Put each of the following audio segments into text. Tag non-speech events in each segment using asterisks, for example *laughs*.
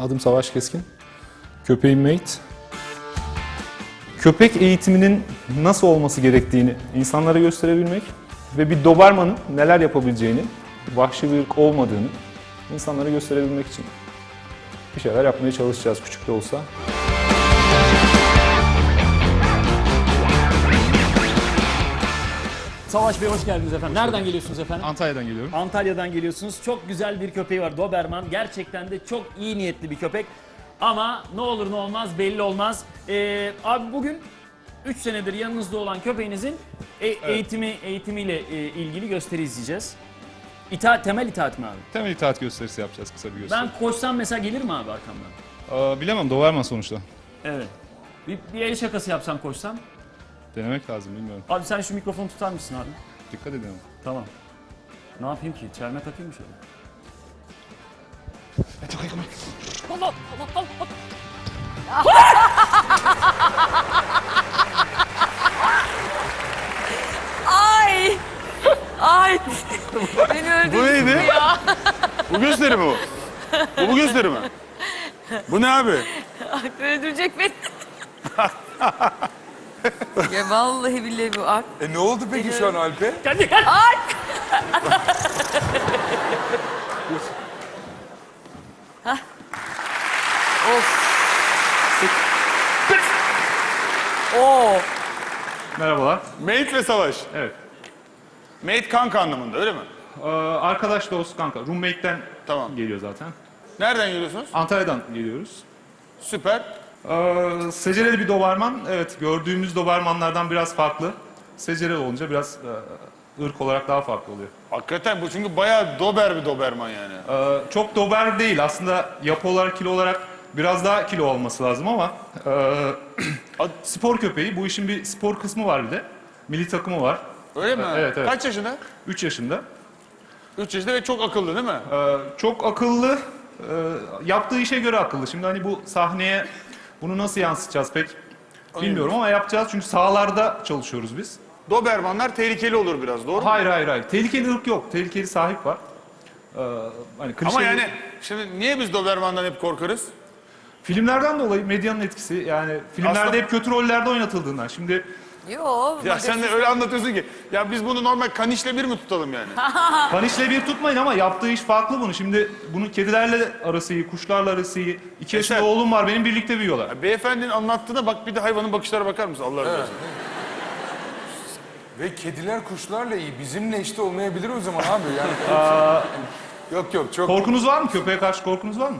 Adım Savaş Keskin. Köpeğim Mate. Köpek eğitiminin nasıl olması gerektiğini insanlara gösterebilmek ve bir Doberman'ın neler yapabileceğini, vahşi bir ırk olmadığını insanlara gösterebilmek için bir şeyler yapmaya çalışacağız küçük de olsa. Savaş Bey hoş geldiniz efendim. Nereden geliyorsunuz efendim? Antalya'dan geliyorum. Antalya'dan geliyorsunuz. Çok güzel bir köpeği var Doberman. Gerçekten de çok iyi niyetli bir köpek. Ama ne olur ne olmaz belli olmaz. Ee, abi bugün 3 senedir yanınızda olan köpeğinizin e- eğitimi eğitimiyle e, ilgili gösteri izleyeceğiz. İtaat, temel itaat mi abi? Temel itaat gösterisi yapacağız kısa bir gösteri. Ben koşsam mesela gelir mi abi arkamdan? Aa, bilemem Doberman sonuçta. Evet. Bir, bir el şakası yapsam koşsam. Denemek lazım bilmiyorum. Abi sen şu mikrofonu tutar mısın abi? Dikkat edin. Tamam. Ne yapayım ki? Çelme takayım mı şöyle? Ay! Ay! Beni öldürdün Bu neydi? ya. Bu gösteri mi bu? Bu bu gösteri mi? Bu ne abi? Ay, öldürecek beni. *laughs* *laughs* ya vallahi billahi bu Alp. E ne oldu peki şu an Alp'e? Hadi gel. *laughs* Of. Oo. Merhabalar. Mate ve savaş. Evet. Mate kanka anlamında öyle mi? Ee, arkadaş dost kanka. Roommate'den Tamam. geliyor zaten. Nereden geliyorsunuz? Antalya'dan geliyoruz. Süper. Ee, secereli bir Doberman. Evet gördüğümüz Dobermanlardan biraz farklı. Secereli olunca biraz e, ırk olarak daha farklı oluyor. Hakikaten bu çünkü bayağı dober bir doberman yani. Ee, çok Dober değil aslında yapı olarak kilo olarak biraz daha kilo olması lazım ama e, *clears throat* spor köpeği. Bu işin bir spor kısmı var bir de. Milli takımı var. Öyle mi? Evet, evet. Kaç yaşında? 3 yaşında. 3 yaşında ve çok akıllı değil mi? Ee, çok akıllı. Ee, yaptığı işe göre akıllı. Şimdi hani bu sahneye bunu nasıl yansıtacağız pek bilmiyorum ama yapacağız çünkü sahalarda çalışıyoruz biz. Dobermanlar tehlikeli olur biraz doğru mu? Hayır hayır hayır. Tehlikeli ırk yok. Tehlikeli sahip var. Ee, hani klişe Ama yani şimdi niye biz Doberman'dan hep korkarız? filmlerden dolayı medyanın etkisi yani filmlerde Aslında- hep kötü rollerde oynatıldığından. Şimdi Yo. Ya sen de öyle anlatıyorsun ki. Ya biz bunu normal kanişle bir mi tutalım yani? *laughs* Kanişle bir tutmayın ama yaptığı iş farklı bunu. Şimdi bunun kedilerle arası iyi, kuşlarla arası iyi. İki yaşında Eser. oğlum var benim birlikte büyüyorlar. Ya beyefendinin anlattığına bak bir de hayvanın bakışlara bakar mısın Allah razı olsun. Ve kediler kuşlarla iyi. Bizimle işte olmayabilir o zaman abi. Yani *laughs* yok yok çok Korkunuz var mı? Köpeğe karşı korkunuz var mı?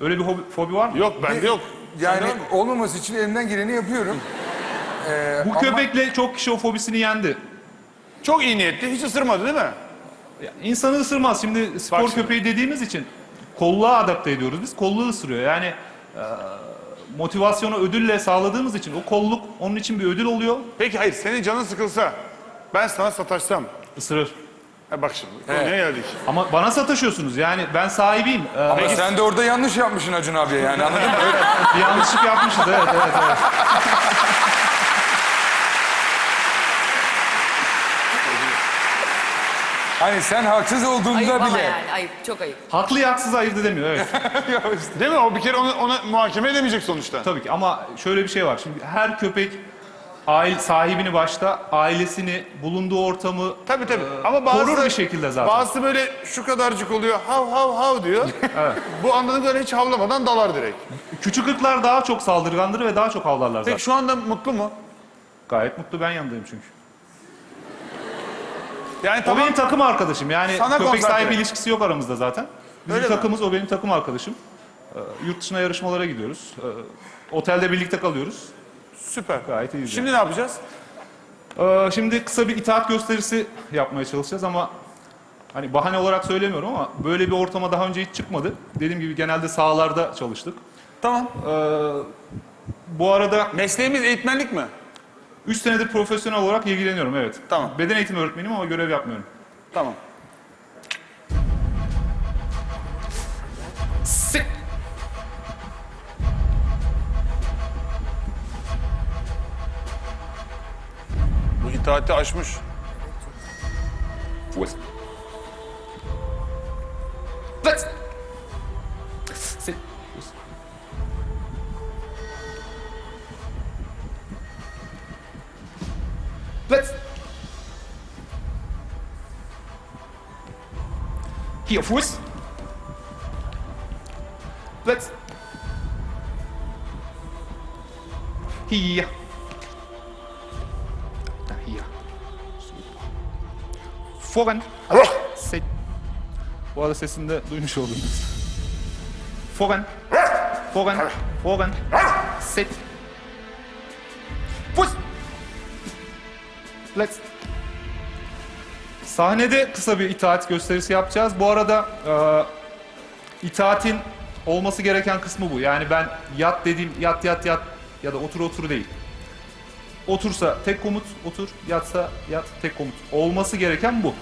Öyle bir hobi, fobi var mı? Yok bende yok. yani olmaması için elimden geleni yapıyorum. Ee, Bu ama köpekle çok kişi o fobisini yendi. Çok iyi niyetli. Hiç ısırmadı değil mi? Ya, İnsanı ısırmaz. Şimdi spor Bak şimdi. köpeği dediğimiz için kolluğa adapte ediyoruz biz. Kolluğu ısırıyor. Yani e, motivasyonu ödülle sağladığımız için o kolluk onun için bir ödül oluyor. Peki hayır senin canın sıkılsa ben sana sataşsam. Isırır. Ha bak şimdi konuya geldik. Ama bana sataşıyorsunuz. Yani ben sahibiyim. E, ama sen de orada yanlış yapmışsın Acun abiye yani anladın mı? *laughs* Bir yanlışlık yapmışız. Evet, evet, evet. Hani sen haksız olduğunda Ayıp ama bile. yani ayıp. Çok ayıp. Haklı haksız ayırt edemiyor. Evet. *laughs* Değil mi? O bir kere ona, ona muhakeme edemeyecek sonuçta. Tabii ki ama şöyle bir şey var. Şimdi her köpek aile sahibini başta, ailesini, bulunduğu ortamı Tabii tabii. e, Ama bazı korur bir şekilde zaten. Bazısı böyle şu kadarcık oluyor. Hav hav hav diyor. *laughs* Bu anladığım kadarıyla hiç havlamadan dalar direkt. Küçük ırklar daha çok saldırgandır ve daha çok havlarlar zaten. Peki şu anda mutlu mu? Gayet mutlu ben yanındayım çünkü. Yani O tamam. benim takım arkadaşım. Yani Sana köpek konsantre. sahibi ilişkisi yok aramızda zaten. Bizim Öyle mi? takımız o benim takım arkadaşım. Ee, yurt dışına yarışmalara gidiyoruz. Ee, otelde birlikte kalıyoruz. Süper. Gayet iyiyiz. Şimdi ne yapacağız? Ee, şimdi kısa bir itaat gösterisi yapmaya çalışacağız ama hani bahane olarak söylemiyorum ama böyle bir ortama daha önce hiç çıkmadı. Dediğim gibi genelde sahalarda çalıştık. Tamam. Ee, bu arada Mesleğimiz eğitmenlik mi? 3 senedir profesyonel olarak ilgileniyorum evet. Tamam. Beden eğitimi öğretmeniyim ama görev yapmıyorum. Tamam. Bu itaati aşmış. Let's. Hier, Fuß. Let's. Hier. Da, hier. Super. Voran. Sit. Bu arada sesini de duymuş oldunuz. Voran. Voran. Voran. Sit. Let's. Sahnede kısa bir itaat gösterisi yapacağız. Bu arada e, itaatin olması gereken kısmı bu. Yani ben yat dediğim yat yat yat ya da otur otur değil. Otursa tek komut otur, yatsa yat tek komut. Olması gereken bu.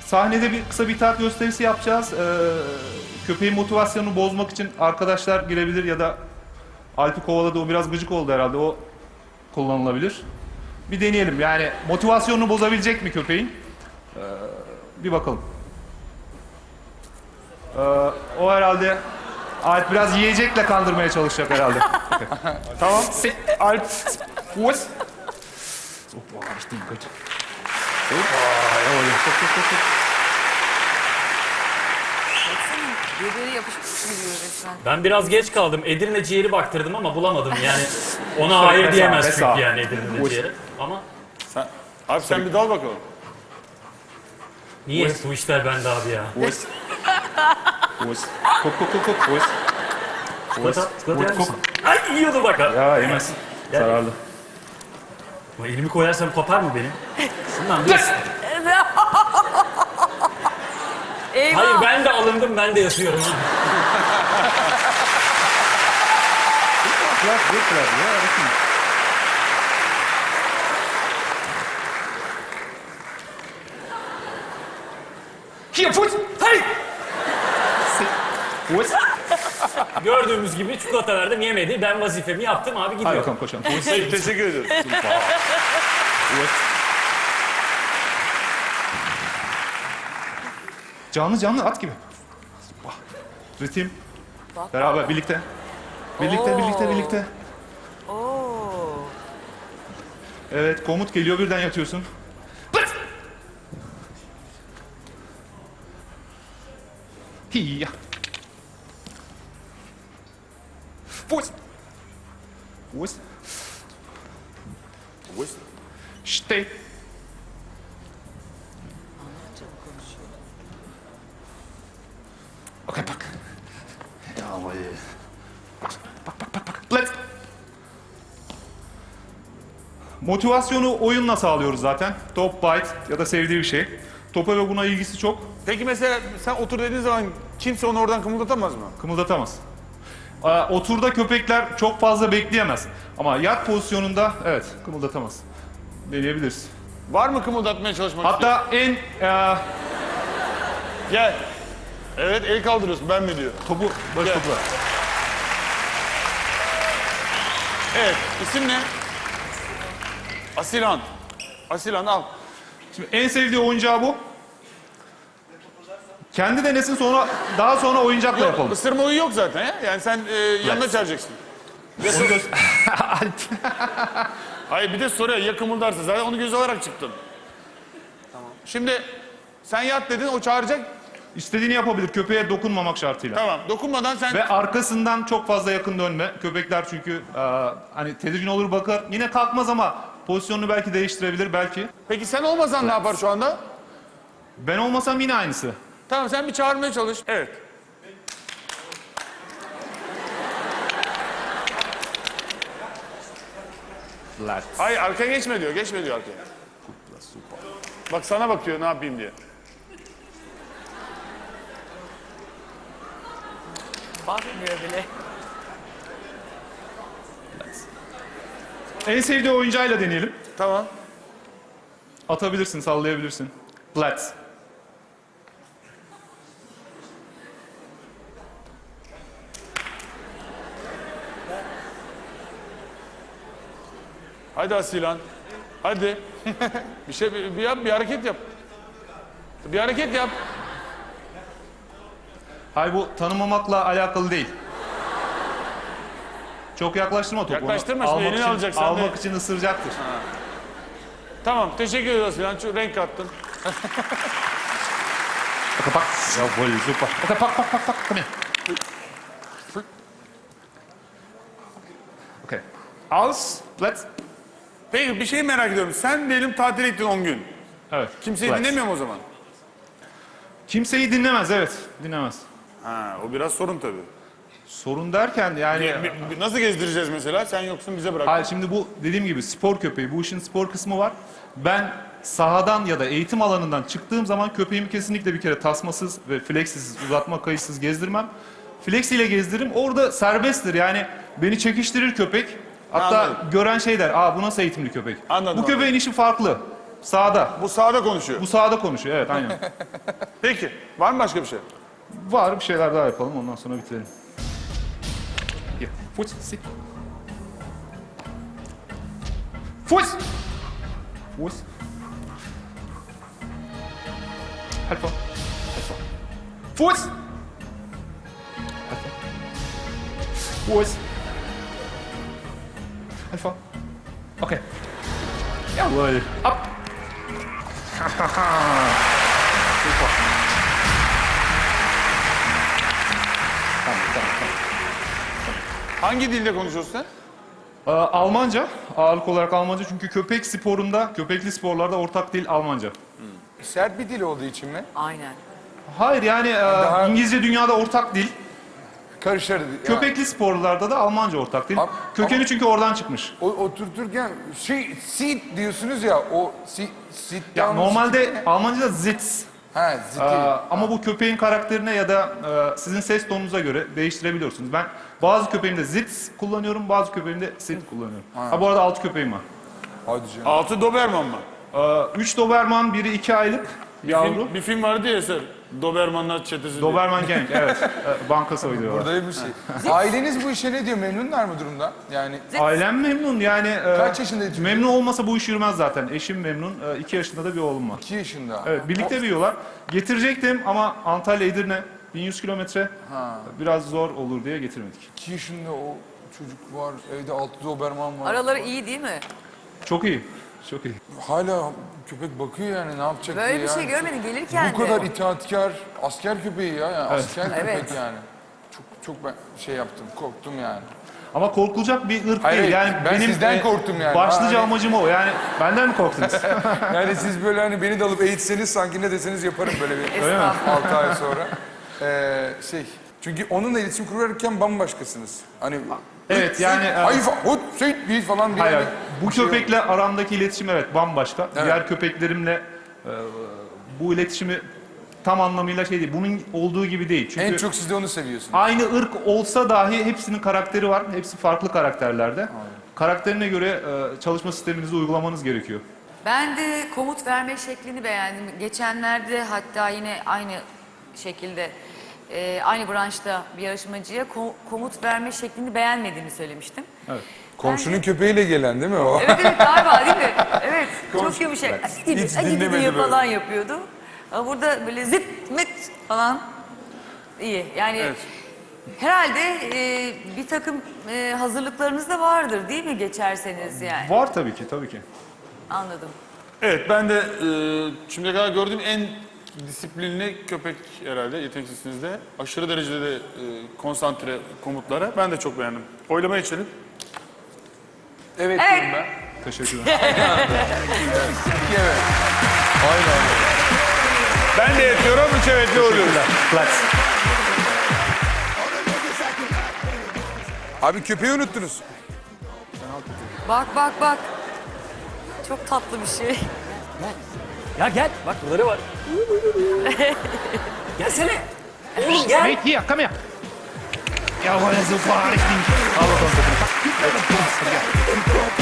Sahnede bir kısa bir itaat gösterisi yapacağız. Ee, köpeğin motivasyonunu bozmak için arkadaşlar girebilir ya da Alp'i kovaladı o biraz gıcık oldu herhalde o kullanılabilir. Bir deneyelim yani motivasyonunu bozabilecek mi köpeğin? Ee, bir bakalım. Ee, o herhalde Alp biraz yiyecekle kandırmaya çalışacak herhalde. *laughs* tamam. Alp, Fuß. So, boah, richtig gut. Jawohl. Birbirine yapışmış gibi resmen. Ben biraz geç kaldım. Edirne ciğeri baktırdım ama bulamadım yani. *laughs* Ona hayır diyemez Mesela. çünkü yani Edirne ciğeri. Ama Sen, abi sen bir dal bakalım. niye bu işler bende abi ya? Fuß. Fuß. Guck, guck, guck, guck. Fuß. Çikolata, çikolata yer misin? Ay yiyordu bak. ha. Ya yemez. Zararlı. Ama elimi koyarsam kopar mı benim? *laughs* Şundan bir... Eyvah. Hayır ben de alındım ben de yatıyorum. Bırak, bırak. Ya, bakın. Hier, Fuß. Hey! Fuß. Gördüğümüz gibi çikolata verdim yemedi. Ben vazifemi yaptım abi gidiyorum. Fuß. Peki, teşekkür ederim. Fuß. *laughs* Canlı canlı at gibi. Vah. Ritim. Beraber birlikte. Birlikte, birlikte, birlikte. Oo. Evet, komut geliyor birden yatıyorsun. Pıt! Hiya. Fuß. Fuß. Fuß. Steh. Motivasyonu oyunla sağlıyoruz zaten. Top, bite ya da sevdiği bir şey. Topa ve buna ilgisi çok. Peki mesela sen otur dediğin zaman kimse onu oradan kımıldatamaz mı? Kımıldatamaz. Aa, Oturda köpekler çok fazla bekleyemez. Ama yat pozisyonunda evet kımıldatamaz. Deneyebiliriz. Var mı kımıldatmaya çalışmak? Hatta en e, Gel. Evet el kaldırıyorsun ben mi diyor. topu baş Gel. topu. Evet isim ne? Asilan. Asilan al. Şimdi en sevdiği oyuncağı bu. Kendi denesin sonra daha sonra oyuncakla yapalım. ısırma uyu yok zaten ya. Yani sen e, yanına çağıracaksın. Onu göz- *laughs* *laughs* Hayır bir de soruyor ya kımıldarsa zaten onu göz alarak çıktın. Tamam. Şimdi sen yat dedin o çağıracak. İstediğini yapabilir köpeğe dokunmamak şartıyla. Tamam dokunmadan sen Ve arkasından çok fazla yakın dönme. Köpekler çünkü e, hani tedirgin olur bakar. Yine kalkmaz ama pozisyonunu belki değiştirebilir belki. Peki sen olmasan ne yapar şu anda? Ben olmasam yine aynısı. Tamam sen bir çağırmaya çalış. Evet. Flat. Hayır arkaya geçme diyor. Geçme diyor arkaya. Bak sana bakıyor ne yapayım diye. Bakmıyor bile. En sevdiği oyuncağıyla deneyelim. Tamam. Atabilirsin, sallayabilirsin. Flat. Hadi Asilan. Hadi. *laughs* bir şey bir, bir yap bir hareket yap. Bir hareket yap. Hayır bu tanımamakla alakalı değil. Çok yaklaştırma topu. Yaklaştırma, şimdi almak elini için, alacak, sen de- Almak için ısıracaktır. Tamam teşekkür ediyoruz filan. Şu renk kattın. *laughs* Pack. Jawohl, super. Pack, pack, pack, pack. Komm her. Okay. Aus. Let's. Peki bir şey merak ediyorum. Sen diyelim tatil ettin 10 gün. Evet. Kimseyi let's. dinlemiyor mu o zaman? Kimseyi dinlemez, evet. Dinlemez. Ha, o biraz sorun tabii. Sorun derken yani... Bir- bir- Nasıl gezdireceğiz mesela? Sen yoksun bize bırak. Hayır şimdi bu dediğim gibi spor köpeği. Bu işin spor kısmı var. Ben sahadan ya da eğitim alanından çıktığım zaman köpeğimi kesinlikle bir kere tasmasız ve fleksiz, uzatma kayışsız gezdirmem. Flex ile gezdiririm. Orada serbesttir. Yani beni çekiştirir köpek. Hatta Anladım. gören şey der, aa bu nasıl eğitimli köpek? Anladım, Bu köpeğin işi farklı. Sağda. Bu sahada konuşuyor. Bu sahada konuşuyor, evet aynen. *laughs* Peki. Var mı başka bir şey? Var bir şeyler daha yapalım ondan sonra bitirelim. Fuß. Fuß! Fuß. Halt vor. Halt vor. Fuß! Halt vor. Fuß. Halt vor. Okay. Jawohl. Ab. Super. Hangi dilde konuşuyorsun sen? Ee, Almanca, ağırlık olarak Almanca çünkü köpek sporunda, köpekli sporlarda ortak dil Almanca. Sert bir dil olduğu için mi? Aynen. Hayır yani e, Daha- İngilizce dünyada ortak dil, Karışır. Ya, köpekli sporlarda da Almanca ortak dil. Kökeni çünkü oradan çıkmış. O, oturturken şey, sit diyorsunuz ya, o sit, sit Ya normalde Almanca'da Sitz. Ha, ziti. Ee, ama bu köpeğin karakterine ya da e, sizin ses tonunuza göre değiştirebiliyorsunuz. Ben bazı köpeğimde Sitz kullanıyorum, bazı köpeğimde Sit kullanıyorum. Ha, bu arada altı köpeğim var. Hadi canım. Altı Doberman mı? Ee, üç Doberman, biri iki aylık yavru. Film, bir film vardı ya Eser. Dobermanlar çetesi. Doberman Gang, evet. *laughs* Ee, Banka soyuyorlar. Burada bir şey. Aileniz bu işe ne diyor? Memnunlar mı durumda? Yani Ailem memnun yani. e, Kaç yaşında çocuk? Memnun olmasa bu iş yürümez zaten. Eşim memnun. E, iki yaşında da bir oğlum var. 2 yaşında. Evet birlikte büyüyorlar. Getirecektim ama Antalya Edirne 1100 kilometre biraz zor olur diye getirmedik. 2 yaşında o çocuk var, evde altı Doberman var. Araları iyi değil mi? Çok iyi. Çok iyi. Hala köpek bakıyor yani ne yapacak Böyle diye bir yani. şey görmedim gelirken Bu kadar de. itaatkar, asker köpeği ya. Yani Asker *laughs* Evet. köpek yani. Çok çok ben şey yaptım, korktum yani. Ama korkulacak bir ırk Hayır, değil. Yani ben benim sizden korktum yani. Başlıca Ha, hani- amacım o. Yani benden mi korktunuz? *laughs* Yani siz böyle hani beni de alıp eğitseniz sanki ne deseniz yaparım böyle bir Estağfurullah. 6 ay sonra. Ee, şey, çünkü onunla iletişim kurarken bambaşkasınız. Hani Evet, yani, e, Hayfa, hut, süt, bir falan diye. Hayır. bir Bu şey yok. köpekle aramdaki iletişim evet bambaşka. Evet. Diğer köpeklerimle e, bu iletişimi tam anlamıyla şey değil. Bunun olduğu gibi değil. Çünkü En çok siz de onu seviyorsunuz. Aynı ırk olsa dahi hepsinin karakteri var. Hepsi farklı karakterlerde. Karakterine göre e, çalışma sisteminizi uygulamanız gerekiyor. Ben de komut verme şeklini beğendim. Geçenlerde hatta yine aynı şekilde e, aynı branşta bir yarışmacıya ko- komut verme şeklini beğenmediğimi söylemiştim. Evet. Komşunun köpeğiyle gelen değil mi o? Evet evet galiba değil mi? *laughs* Evet çok yumuşak. Hiç gidi dinlemedi diye böyle. falan yapıyordu. Ama burada böyle zıt mıt falan iyi. Yani herhalde e, bir takım e, hazırlıklarınız da vardır değil mi geçerseniz yani? Var tabii ki, tabii ki. Anladım. Evet ben de e, şimdiye kadar gördüğüm en disiplinli köpek herhalde yeteneksizsinizde. Aşırı derecede de e, konsantre komutlara. Ben de çok beğendim. Oylama geçelim. Evet, Evet. diyorum ben. Teşekkürler. İki *laughs* evet. Aynen. Ben de yetiyorum, üç evetli oluyoruz. Let's. Abi köpeği unuttunuz. Bak bak bak. Çok tatlı bir şey. Ya gel. Bak buraları var. *laughs* Gelsene. Oğlum gel. Hey, hier, komm her. Jawohl, super, richtig. Al bakalım topunu. Evet, hadi gel.